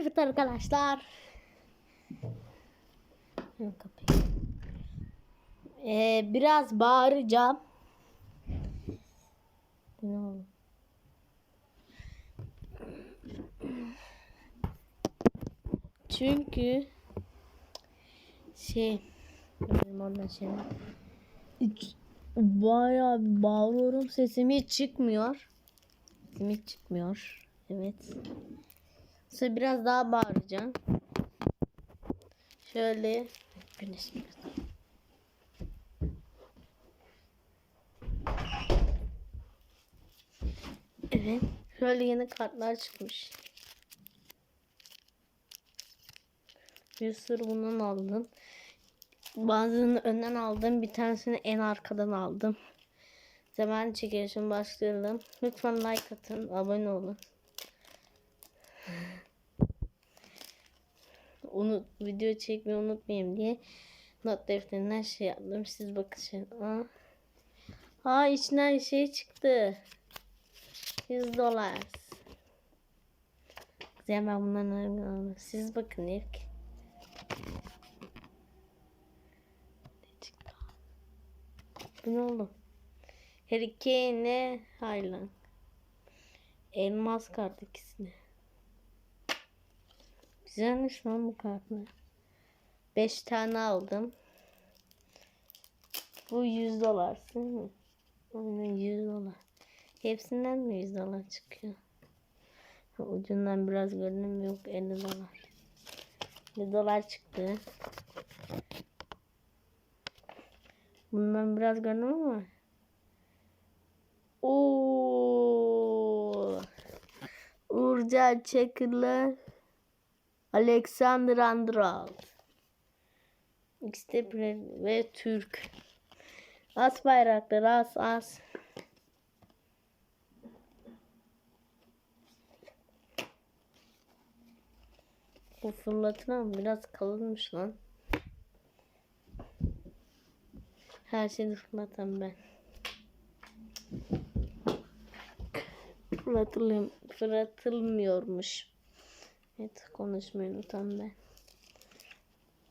Evet arkadaşlar. Ee, biraz bağıracağım. Ne oldu? Çünkü şey oradan şey bayağı bağırıyorum sesim hiç çıkmıyor. Sesim hiç çıkmıyor. Evet. Sonra biraz daha bağıracağım. Şöyle güneş biraz. Evet. Şöyle yeni kartlar çıkmış. Bir sürü bundan aldım. Bazılarını önden aldım. Bir tanesini en arkadan aldım. Zaman çekilişim başlayalım. Lütfen like atın. Abone olun. Unut, video çekmeyi unutmayayım diye not defterinden şey yaptım. Siz bakın şimdi. Aa. Aa içinden şey çıktı. 100 dolar. Güzel ben bundan alırım. Siz bakın ilk. Ne çıktı? Bu ne oldu? Harry Kane'le Highland. Elmas kart ikisini. Güzelmiş lan bu kartlar. 5 tane aldım. Bu 100 dolar değil mi? Aynen 100 dolar. Hepsinden mi 100 dolar çıkıyor? Ucundan biraz görünüm yok 50 dolar. 1 dolar çıktı. Bundan biraz görünüm ama. Oo. Urca Çakır'la Alexander Andrald. İşte ve Türk. As bayrakları as as. Bu fırlatılan biraz kalınmış lan. Her şeyi fırlatan ben. Fırlatılıyor, fırlatılmıyormuş. Evet konuşmayı unutan ben.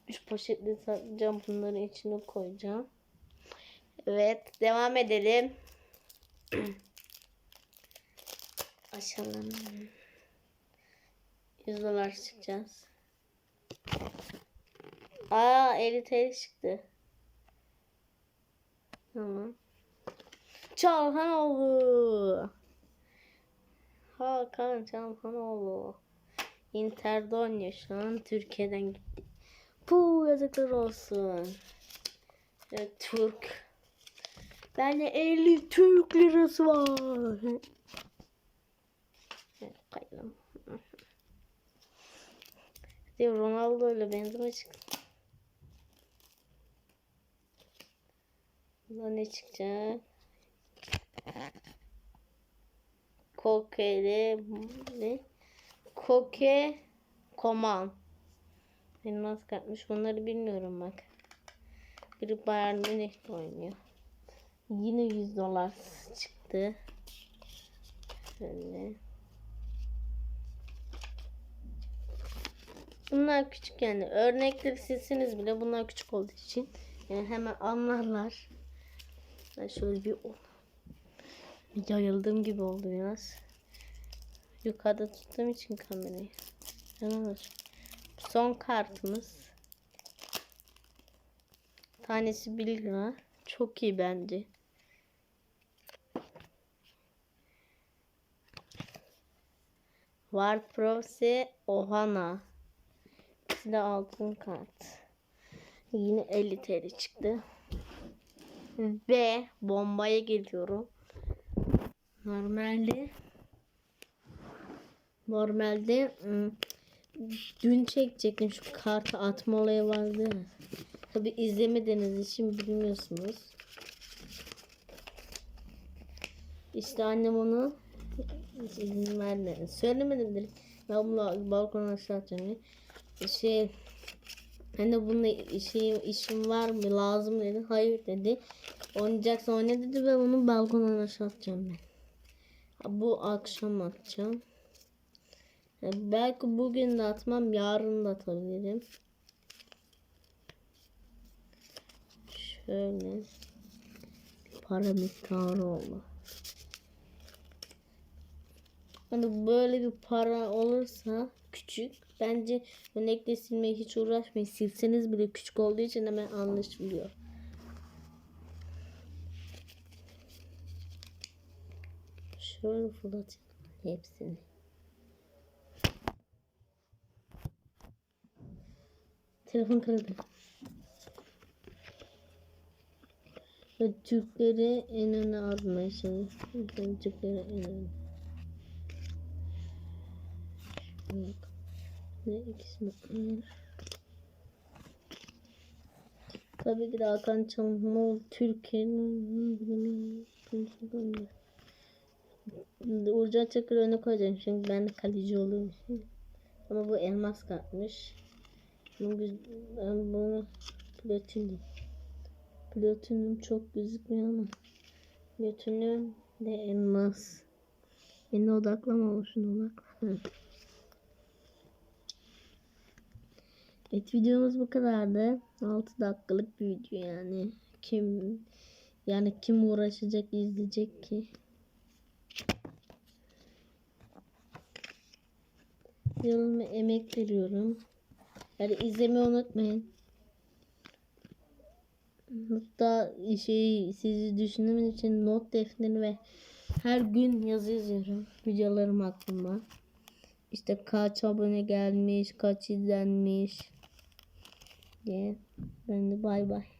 Üç poşetle satacağım bunları içine koyacağım. Evet devam edelim. Açalım. 100 dolar çıkacağız. Aa 50 TL çıktı. Tamam. Çalhanoğlu. Hakan Çalhanoğlu. Inter'de oynuyor şu an. Türkiye'den gitti. Puh yazıklar olsun. Evet, Türk. Bende 50 Türk lirası var. Evet. Hadi Ronaldo ile benzeme çıktı. Bunda ne çıkacak? Koke'de ne? Koke Koman. Elmas katmış. Bunları bilmiyorum bak. Biri Bayern Münih oynuyor. Yine 100 dolar çıktı. Şöyle. Bunlar küçük yani. Örnekleri silseniz bile bunlar küçük olduğu için yani hemen anlarlar. Ben şöyle bir yayıldığım gibi oldu biraz. Yukarıda tuttuğum için kamerayı. Hemen Son kartımız. Tanesi 1 lira. Çok iyi bence. War Prose Ohana. İkisi de altın kart. Yine 50 TL çıktı. Ve bombaya geliyorum. Normalde normalde dün çekecektim şu kartı atma olayı vardı. Tabi izlemediğiniz için bilmiyorsunuz. İşte annem onu izin vermedi. Söylemedim. Ben bunu balkona aşağı atacağım diye. Şey Hani bununla şey, işim var mı lazım dedi. Hayır dedi. Oynayacaksa oyna dedi ve onu balkondan aşağı atacağım ben. Bu akşam atacağım. Yani belki bugün de atmam, yarın da atabilirim. Şöyle para miktarı oldu. Hani böyle bir para olursa küçük bence örnekle silmeye hiç uğraşmayın. Silseniz bile küçük olduğu için hemen anlaşılıyor. Şöyle fırlatayım hepsini. Telefon kırıldı. Ve Türkleri en öne almaya çalışıyorum. Türkleri en öne. Yok. Ne ikisi mi? Tabii ki de Hakan Çalhanoğlu Türkiye'nin Uğurcan Çakır öne koyacağım çünkü ben de kaleci şimdi. Ama bu elmas katmış. Güz- Ben bunu platin Platinum çok gözükmüyor ama Platinum de elmas. Beni odaklama odaklan. Evet videomuz bu kadardı. 6 dakikalık bir video yani. Kim yani kim uğraşacak izleyecek ki? Yoluma emek veriyorum. Yani izlemeyi unutmayın. Hatta şey sizi düşündüğüm için not defteri ve her gün yazı yazıyorum videolarım hakkında. İşte kaç abone gelmiş, kaç izlenmiş diye. Ben de bay bay.